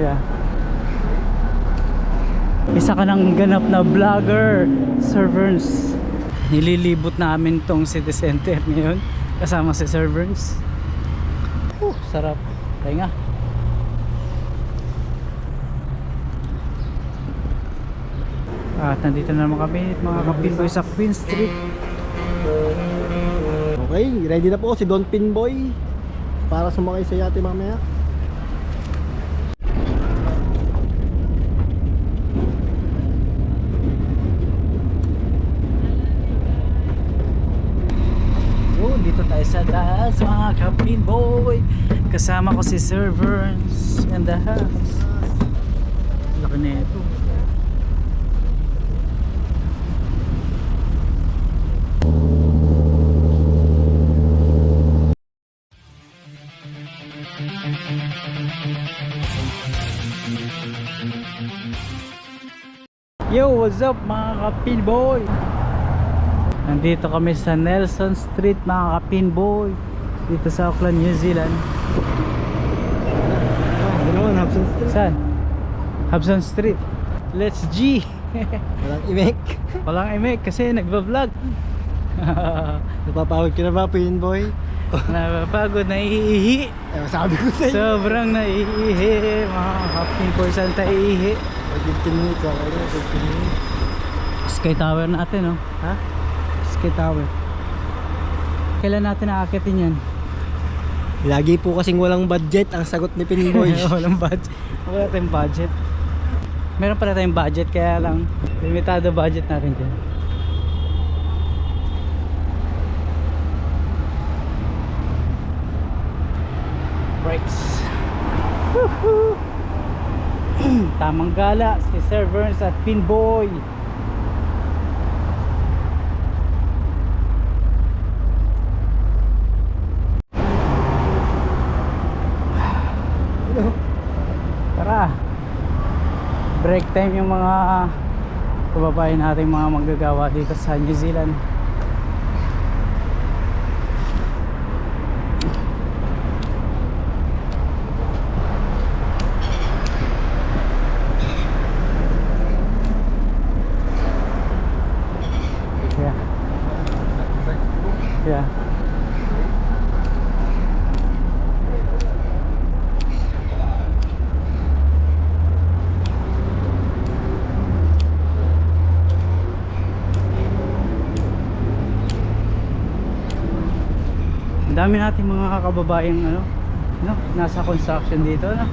Yeah. Isa ka ng ganap na vlogger, servers. Nililibot namin tong city center ngayon kasama si servers. Uh, sarap. Kaya nga. At nandito na naman kami mga kapinboy sa Queen Street. Okay, ready na po si Don Pinboy para sumakay sa yate mamaya. Oh, dito tayo sa taas mga kapinboy. Kasama ko si servers and the house. Laki na ito. Yo, what's up mga kapinboy? Nandito kami sa Nelson Street mga kapinboy Dito sa Auckland, New Zealand Ah, naman, Hobson Street. Saan? Hobson Street Let's G Walang imek. Walang emek kasi nagbablog Napapawag ka na ba, Pinboy? Napapagod, naiihi Eh, sabi ko sa iyo. Sobrang naiihi mga kapinboy Saan tayo iihi? 15 minutes, okay na, 15 minutes. Sky Tower natin oh Ha? Sky Tower Kailan natin aakitin yan? Lagi po kasing walang budget ang sagot ni Pinboy. Walang budget. Wala tayong budget. Meron pala tayong budget kaya lang limitado budget natin dyan. Brakes. Tamang gala si Sir Burns at Pinboy. Ano? Tara. Break time yung mga kababayan natin mga manggagawa dito sa New Zealand. Yeah. Yeah. Dami nating mga kababayang ano, no, nasa construction dito, no.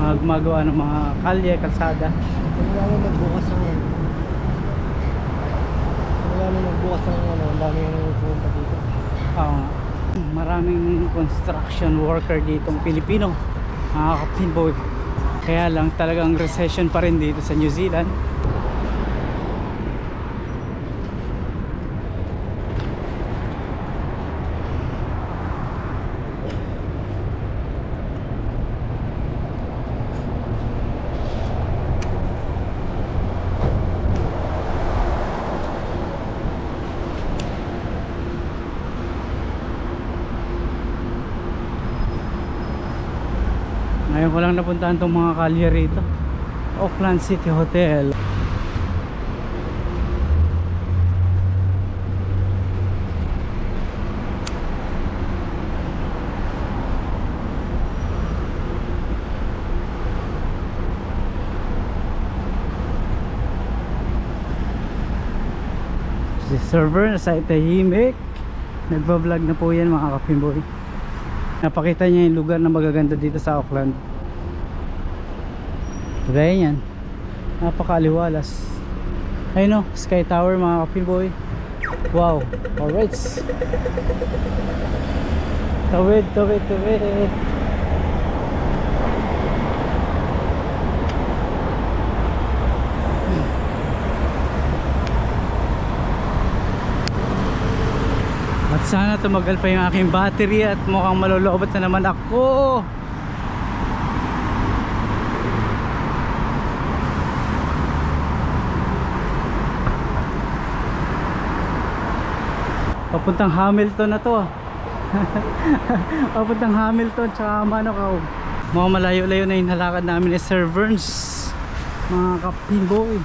Mga gumagawa ng mga kalye, kalsada. Wala mo magbukas ng ano. Wala mo magbukas ng ano, ang dami yung pumunta dito. Oo. Maraming construction worker ditong Pilipino. Mga kapinboy. Kaya lang talagang recession pa rin dito sa New Zealand. Ngayon ko lang napuntahan tong mga kalye rito. Auckland City Hotel. Si server nasa tahimik. Nagbablog na po yan mga kapimboy. Napakita niya yung lugar na magaganda dito sa Auckland. Gaya yan. Napakaliwalas. Ayun o, Sky Tower mga kapilboy. Wow. Alright. Tawid, tawid, tawid. Sana tumagal pa yung aking battery at mukhang malulobot na naman ako. Papuntang Hamilton na to. Papuntang Hamilton tsaka Manukau. Mga malayo-layo na yung halakad namin ni Sir Verns. Mga kapinboy.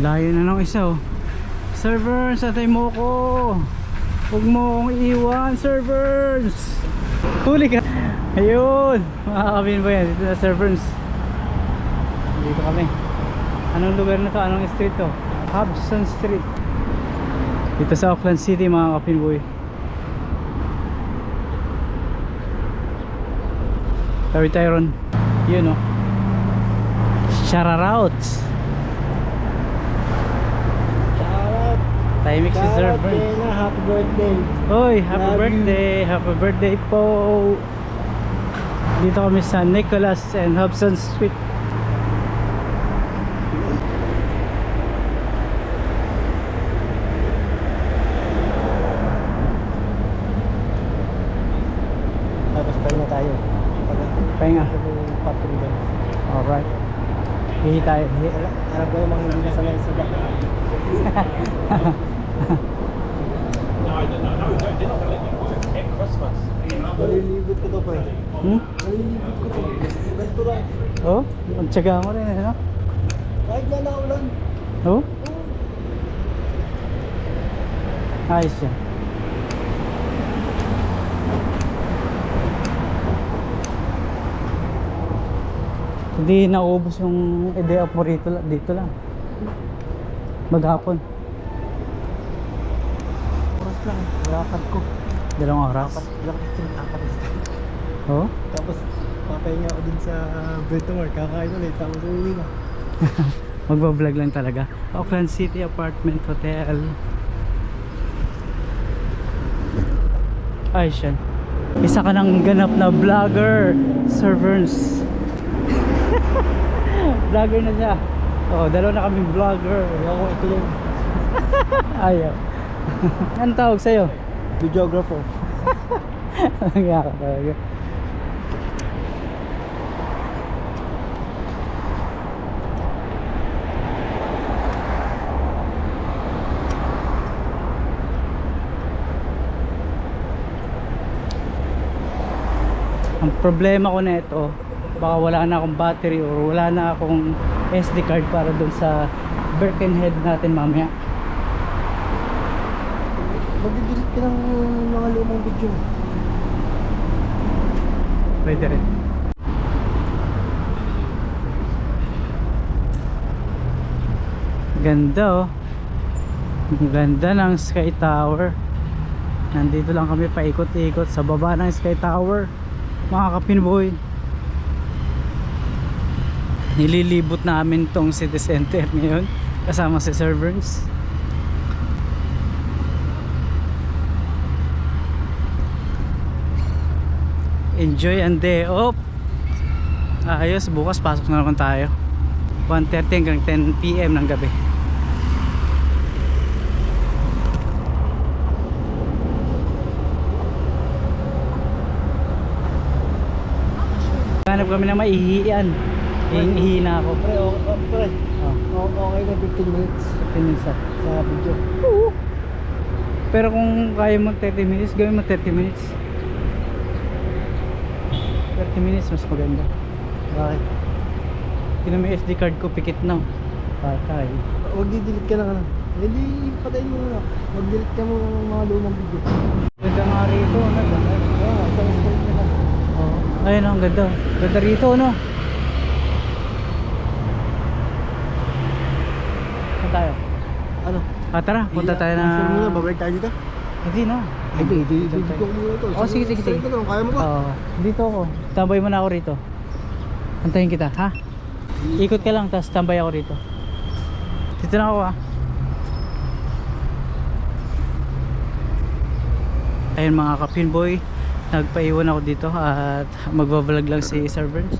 Layo na ng isa oh. Servers, atay mo ko. Huwag mo akong iwan, servers. Huli ka. Ayun. Makakabin ba yan? Dito na servers. Dito kami. Anong lugar na to? Anong street to? Hobson Street. Dito sa Auckland City mga kapinboy. Tawid tayo ron. Yun oh. Shoutout. Timing si server. Kena, happy birthday. Hoy, happy Love you. birthday. Happy birthday po. Dito kami sa Nicholas and Hobson Street. Tapos pahinga tayo. Pag Pahinga. yung patrol doon. Alright. Hihi tayo. Hihi. Alam ko mga hindi nasanay sa Japan. Malilibot ko to pre. Hmm? Malilibot ko to. Lang. Oh? Ang tsaga mo rin, ano? Kahit na naulan. Oh? Ayos yan. Hindi naubos yung idea mo rito, dito lang. Maghapon. Oras lang. Lakad ko. Dalawang oras. Apat. Lakad street. Apat street. Oh? Tapos papahinga ako din sa Baltimore. Kakain ulit. Tapos uwi na. Magbablog lang talaga. Auckland City Apartment Hotel. Ay, siya. Isa ka ng ganap na vlogger, Sir Verns. Vlogger na siya. Oh, dalawa na kaming vlogger. Ako ito yung Ayaw. Anong tawag sa'yo? videographer. Kaya ka talaga. Ang problema ko na ito, baka wala na akong battery or wala na akong SD card para dun sa Birkenhead natin mamaya. Magdidelete ka ng mga lumang video. Pwede rin. Ganda oh. Ang ganda ng Sky Tower. Nandito lang kami paikot-ikot sa baba ng Sky Tower. Mga kapinboy. Nililibot namin tong city center ngayon kasama si servers. enjoy and day off. Ayos bukas pasok na naman tayo. 1.30 hanggang 10pm ng gabi. Hanap kami na maihian ihihi na ako Pre, o, o, pre. oh, okay na 15 minutes 15 minutes ah. sa video. pero kung kaya mo 30 minutes gawin mo 30 minutes 30 minutes mas maganda Bakit? Kino may SD card ko pikit na patay Huwag di-delete ka ng ano. Hindi, patayin mo na. Mag-delete ka mo ng mga lumang video. ganda nga rito ano ganda Oo, isang straight na lang. Oo. Ayun ang ganda. Ganda rito? Ano? Ah, tara, punta tayo na... Saan muna, babalik tayo dito? Hindi na. Hindi, hindi, hindi ko muna ito. Oh, sige, sige, sige. Kaya mo ba? Oo. dito ako. Tambay mo na ako rito. Antayin kita, ha? Ikot ka lang, tapos tambay ako rito. Dito na ako, ha? Ayun mga kapinboy, nagpaiwan ako dito at magbablog lang si Sir Burns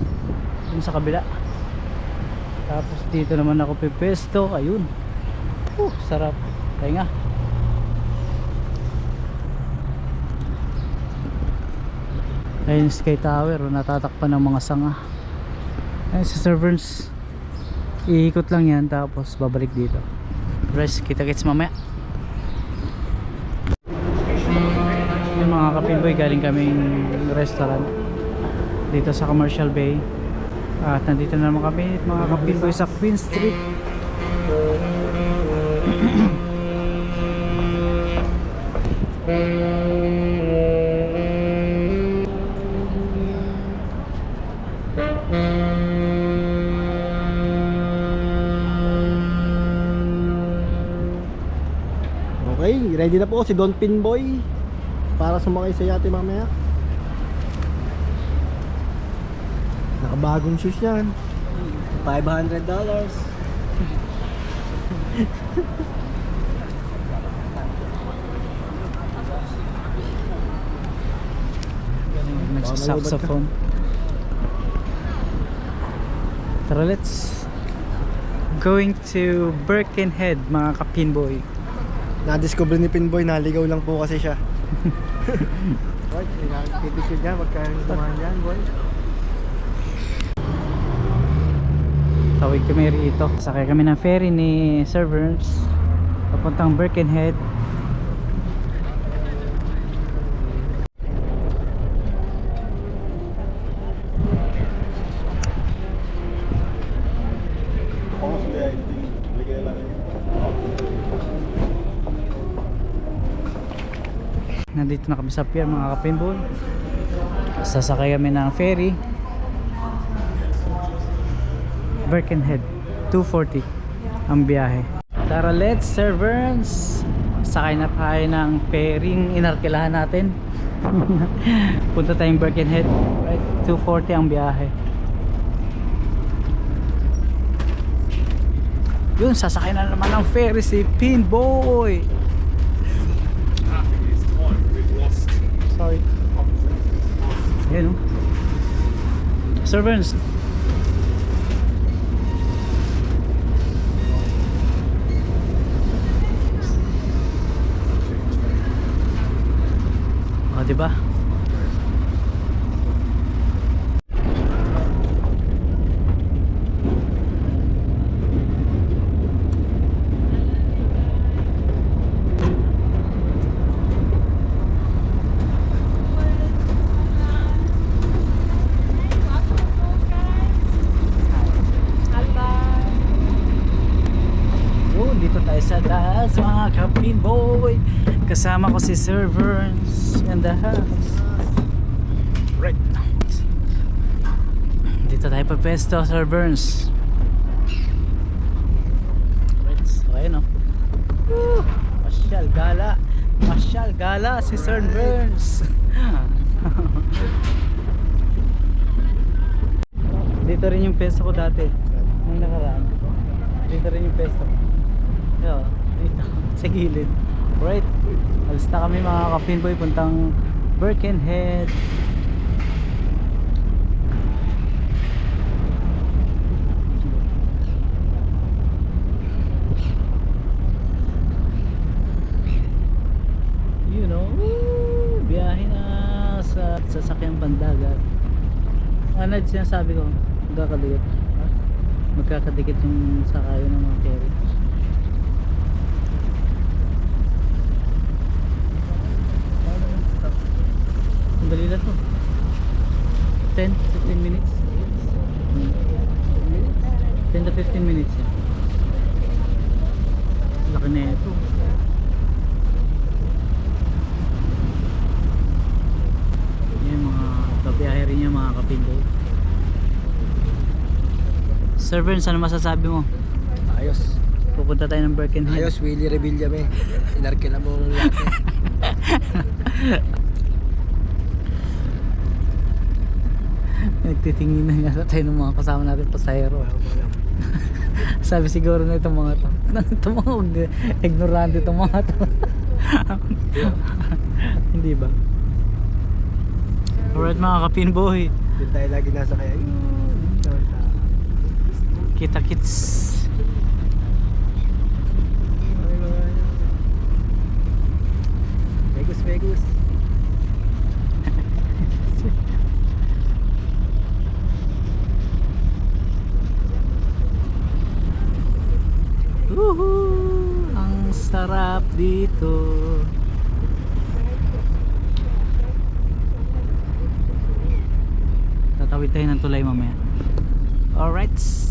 dun sa kabila. Tapos dito naman ako pipesto, ayun. Uh, sarap. Tayo nga. Ayun Sky Tower, oh, natatakpan ng mga sanga. Ayun Sir Burns. Iikot lang yan tapos babalik dito. Rest, kita-kits mamaya. Yung mga kapinboy galing kaming restaurant dito sa Commercial Bay. At nandito na naman kami mga kapinboy sa Queen Street. Okay, ready na po si Don Pinboy para sumakay sa yate mamaya. Nakabagong shoes yan. $500. Nagsasaxophone. Tara, let's going to Birkenhead mga kapinboy. Na-discover ni Pinboy, naligaw lang po kasi siya. Boy, titikid dyan, magkano dumaan dyan, boy? Tawid kami rito. Sakay kami ng ferry ni Sir. Papuntang Birkenhead. Nandito na kami sa pier mga kapinboy. Sasakay kami ng ferry. Birkenhead 240 ang biyahe. Tara let's Burns Sakay na tayo ng ferrying inarkilahan natin. Punta tayong Birkenhead. Right, 240 ang biyahe. Yun sasakay na naman ng ferry si Pinboy Sorry. Ayan o Sir ba? Dito tayo sa taas mga kapin boy Kasama ko si Sir Burns in the house. Right. Dito tayo pa pesto Sir Burns. Right, so ayun o! Masyal gala. Masyal gala si Sir Burns. Dito rin yung pesto ko dati. Nung nakaraan. Dito rin yung pesto. Yo, dito. Sa gilid right alis na kami mga kapinboy puntang Birkenhead. You know woo, biyahe na sa sasakyang pandagat. Ano sinasabi ko? Magkakadikit. Magkakadikit yung sakayo ng mga ferry ang dali lang to 10 15 minutes 10 to 15 minutes yan laki na ito yan mga babiyahe rin yan mga kapindoy Sir Vern, ano masasabi mo? Ayos. Pupunta tayo ng Birkenhead Ayos, Willie Revilla me. Inarkila mo ng yate. Nagtitingin na yata tayo ng mga kasama natin pasahero. Sabi siguro na itong mga to. Itong mga ignorante itong mga to. Hindi ba? Alright mga kapinboy. Doon tayo lagi nasa kaya. Kita kits. Vegas, Vegas. Woohoo! Ang sarap dito. Tatawid tayo ng tulay mamaya. Alright.